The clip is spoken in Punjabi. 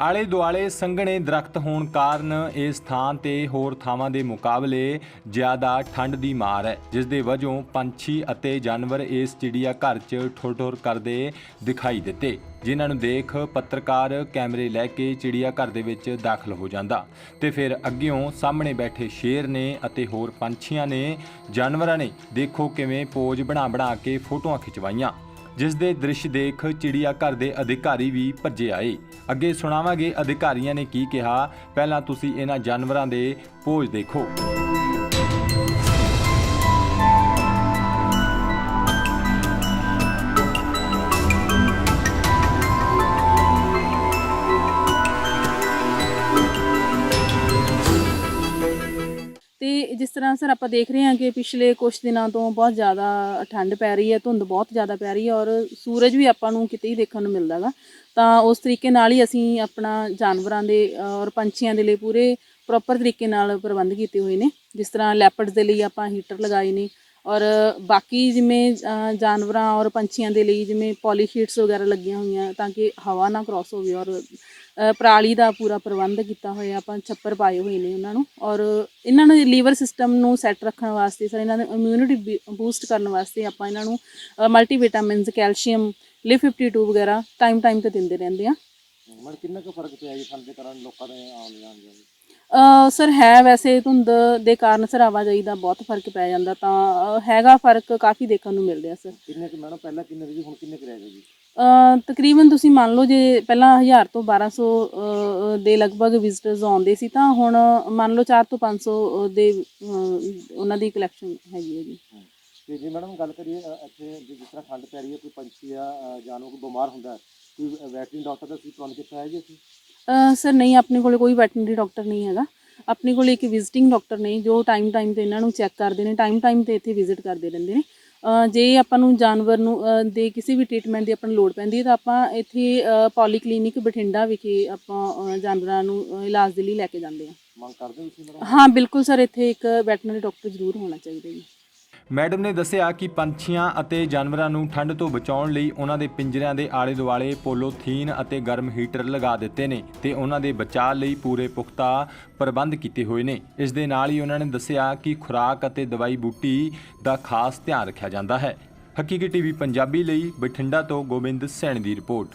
ਆਲੇ ਦੁਆਲੇ ਸੰਘਣੇ ਦਰਖਤ ਹੋਣ ਕਾਰਨ ਇਸ ਥਾਂ ਤੇ ਹੋਰ ਥਾਵਾਂ ਦੇ ਮੁਕਾਬਲੇ ਜ਼ਿਆਦਾ ਠੰਡ ਦੀ ਮਾਰ ਹੈ, ਜਿਸ ਦੇ ਵਜੋਂ ਪੰਛੀ ਅਤੇ ਜਾਨਵਰ ਇਸ ਚਿੜੀਆ ਘਰ 'ਚ ਠੁਰ-ਠੁਰ ਕਰਦੇ ਦਿਖਾਈ ਦਿੱਤੇ, ਜਿਨ੍ਹਾਂ ਨੂੰ ਦੇਖ ਪੱਤਰਕਾਰ ਕੈਮਰੇ ਲੈ ਕੇ ਚਿੜੀਆ ਘਰ ਦੇ ਵਿੱਚ ਦਾਖਲ ਹੋ ਜਾਂਦਾ ਤੇ ਫਿਰ ਅੱਗਿਓਂ ਸਾਹਮਣੇ ਬੈਠੇ ਸ਼ੇਰ ਨੇ ਅਤੇ ਹੋਰ ਪੰਛੀਆਂ ਨੇ, ਜਾਨਵਰਾਂ ਨੇ ਦੇਖੋ ਕਿਵੇਂ ਪੋਜ ਬਣਾ ਬਣਾ ਕੇ ਫੋਟੋਆਂ ਖਿਚਵਾਈਆਂ, ਜਿਸ ਦੇ ਦ੍ਰਿਸ਼ ਦੇਖ ਚਿੜੀਆ ਘਰ ਦੇ ਅਧਿਕਾਰੀ ਵੀ ਭੱਜੇ ਆਏ। ਅੱਗੇ ਸੁਣਾਵਾਂਗੇ ਅਧਿਕਾਰੀਆਂ ਨੇ ਕੀ ਕਿਹਾ। ਪਹਿਲਾਂ ਤੁਸੀਂ ਇਹਨਾਂ ਜਾਨਵਰਾਂ ਦੇ ਪੋਜ ਦੇਖੋ। ਜਿਸ ਤਰ੍ਹਾਂ ਸਰ ਆਪਾਂ ਦੇਖ ਰਹੇ ਹਾਂ ਕਿ ਪਿਛਲੇ ਕੁਝ ਦਿਨਾਂ ਤੋਂ ਬਹੁਤ ਜ਼ਿਆਦਾ ਠੰਡ ਪੈ ਰਹੀ ਹੈ, ਧੁੰਦ ਬਹੁਤ ਜ਼ਿਆਦਾ ਪੈ ਰਹੀ ਹੈ ਔਰ ਸੂਰਜ ਵੀ ਆਪਾਂ ਨੂੰ ਕਿਤੇ ਹੀ ਦੇਖਣ ਨੂੰ ਮਿਲਦਾ ਮਿਲਦਾਗਾ ਤਾਂ ਉਸ ਤਰੀਕੇ ਨਾਲ ਹੀ ਅਸੀਂ ਆਪਣਾ ਜਾਨਵਰਾਂ ਦੇ, ਔਰ ਪੰਛੀਆਂ ਦੇ ਲਈ ਪੂਰੇ ਪ੍ਰੋਪਰ ਤਰੀਕੇ ਨਾਲ ਪ੍ਰਬੰਧ ਕੀਤੇ ਹੋਏ ਨੇ। ਜਿਸ ਤਰ੍ਹਾਂ ਲੈਪਰਡਸ ਦੇ ਲਈ ਆਪਾਂ ਹੀਟਰ ਲਗਾਏ ਨੇ ਔਰ ਬਾਕੀ ਜਿਵੇਂ ਜਾਨਵਰਾਂ ਔਰ ਪੰਛੀਆਂ ਦੇ ਲਈ ਜਿਵੇਂ ਪੋਲੀ ਸ਼ੀਟਸ ਵਗੈਰਾ ਲੱਗੀਆਂ ਹੋਈਆਂ ਤਾਂ ਕਿ ਹਵਾ ਨਾ ਕ੍ਰਾਸ ਹੋਵੇ ਔਰ ਪਰਾਲੀ ਦਾ ਪੂਰਾ ਪ੍ਰਬੰਧ ਕੀਤਾ ਹੋਇਆ ਆਪਾਂ ਛੱਪਰ ਪਾਏ ਹੋਏ ਨੇ ਉਹਨਾਂ ਨੂੰ ਔਰ ਇਹਨਾਂ ਨੂੰ ਲੀਵਰ ਸਿਸਟਮ ਨੂੰ ਸੈੱਟ ਰੱਖਣ ਵਾਸਤੇ ਸਰ ਇਹਨਾਂ ਦੇ ਇਮਿਊਨਿਟੀ ਬੂਸਟ ਕਰਨ ਵਾਸਤੇ ਆਪਾਂ ਇਹਨਾਂ ਨੂੰ ਮਲਟੀ ਵਿਟਾਮਿਨਸ ਕੈਲਸ਼ੀਅਮ ਲਿਵ 52 ਵਗੈਰਾ ਟਾਈਮ ਟਾਈਮ ਤੇ ਦਿੰਦੇ ਰਹਿੰਦੇ ਆ। ਮਨ ਕਿੰਨਾ ਕੁ ਫ਼ਰਕ ਪਿਆ ਜੀ ਠੰਡ ਦੇ ਕਾਰਨ ਲੋਕਾਂ ਦੇ ਆਉਣ ਜਾਣ ਦੇ? ਸਰ ਹੈ ਵੈਸੇ ਧੁੰਦ ਦੇ ਕਾਰਨ ਸਰ ਆਵਾਜਾਈ ਦਾ ਬਹੁਤ ਫ਼ਰਕ ਪੈ ਜਾਂਦਾ ਤਾਂ ਹੈਗਾ ਫ਼ਰਕ ਕਾਫੀ ਦੇਖਣ ਨੂੰ ਮਿਲ ਰਿਹਾ ਸਰ। ਕਿੰਨੇ ਕੁ ਮੈਡਮ ਪਹਿਲਾਂ ਕਿੰਨੇ ਸੀ ਹੁਣ ਕਿੰਨੇ ਕੁ ਰਹਿ ਗਏ ਜੀ? ਤਕਰੀਬਨ ਤੁਸੀਂ ਮੰਨ ਲਓ ਜੇ ਪਹਿਲਾਂ 1000 ਤੋਂ 1200 ਅ, ਦੇ ਲਗਭਗ ਵਿਜ਼ਿਟਰਸ ਆਉਂਦੇ ਸੀ ਤਾਂ ਹੁਣ ਮੰਨ ਲਓ 4 ਤੋਂ 500 ਦੇ ਉਹਨਾਂ ਦੀ ਕਲੈਕਸ਼ਨ ਹੈਗੀ ਹੈ ਜੀ। ਤੇ ਜੇ ਮੈਡਮ ਗੱਲ ਕਰੀਏ ਇੱਥੇ ਜਿਸ ਤਰ੍ਹਾਂ ਠੰਡ ਪੈ ਰਹੀ ਹੈ ਕੋਈ ਪੰਛੀ ਆ ਜਾਨਵਰ ਕੋਈ ਬਿਮਾਰ ਹੁੰਦਾ ਹੈ ਕੋਈ ਵੈਟਰਨਰੀ ਡਾਕਟਰ ਦਾ ਸੀ ਪ੍ਰਬੰਧ ਕੀਤਾ ਹੈ ਜੀ ਅਸੀਂ ਸਰ ਨਹੀਂ ਆਪਣੇ ਕੋਲੇ ਕੋਈ ਵੈਟਰਨਰੀ ਡਾਕਟਰ ਨਹੀਂ ਹੈਗਾ। ਆਪਣੇ ਕੋਲੇ ਇੱਕ ਵਿਜ਼ਿਟਿੰਗ ਡਾਕਟਰ ਨੇ ਜੋ ਟਾਈਮ ਟਾਈਮ ਤੇ ਇਹਨਾਂ ਨੂੰ ਚੈੱਕ ਕਰਦੇ ਨੇ ਟਾਈਮ ਟਾਈਮ ਤੇ ਇੱਥੇ ਵਿਜ਼ਿਟ ਕਰਦੇ ਰਹਿੰਦੇ ਨੇ। ਜੇ ਆਪਾਂ ਨੂੰ ਜਾਨਵਰ ਨੂੰ ਦੇ ਕਿਸੇ ਵੀ ਟ੍ਰੀਟਮੈਂਟ ਦੀ ਆਪਾਂ ਨੂੰ ਲੋੜ ਪੈਂਦੀ ਹੈ ਤਾਂ ਆਪਾਂ ਇੱਥੇ ਪੋਲੀ ਕਲੀਨਿਕ ਬਠਿੰਡਾ ਵਿਖੇ ਆਪਾਂ ਜਾਨਵਰਾਂ ਨੂੰ ਇਲਾਜ ਦੇ ਲਈ ਲੈ ਕੇ ਜਾਂਦੇ ਹਾਂ। ਮੰਗ ਕਰਦੇ ਹੋ ਤੁਸੀਂ? ਮੈਡਮ ਹਾਂ ਬਿਲਕੁਲ ਸਰ ਇੱਥੇ ਇੱਕ ਵੈਟਰਨਰੀ ਡਾਕਟਰ ਜ਼ਰੂਰ ਹੋਣਾ ਚਾਹੀਦਾ ਜੀ। ਮੈਡਮ ਨੇ ਦੱਸਿਆ ਕਿ ਪੰਛੀਆਂ ਅਤੇ ਜਾਨਵਰਾਂ ਨੂੰ ਠੰਡ ਤੋਂ ਬਚਾਉਣ ਲਈ ਉਹਨਾਂ ਦੇ ਪਿੰਜਰਿਆਂ ਦੇ ਆਲੇ-ਦੁਆਲੇ ਪੋਲੋਥੀਨ ਅਤੇ ਗਰਮ ਹੀਟਰ ਲਗਾ ਦਿੱਤੇ ਨੇ ਤੇ ਉਹਨਾਂ ਦੇ ਬਚਾਅ ਲਈ ਪੂਰੇ ਪੁਖਤਾ ਪ੍ਰਬੰਧ ਕੀਤੇ ਹੋਏ ਨੇ। ਇਸ ਦੇ ਨਾਲ ਹੀ ਉਹਨਾਂ ਨੇ ਦੱਸਿਆ ਕਿ ਖੁਰਾਕ ਅਤੇ ਦਵਾਈ ਬੂਟੀ ਦਾ ਖਾਸ ਧਿਆਨ ਰੱਖਿਆ ਜਾਂਦਾ ਹੈ। ਹਕੀਕੀ ਟੀਵੀ ਪੰਜਾਬੀ ਲਈ ਬਠਿੰਡਾ ਤੋਂ ਗੋਬਿੰਦ ਸੈਣ ਦੀ ਰਿਪੋਰਟ।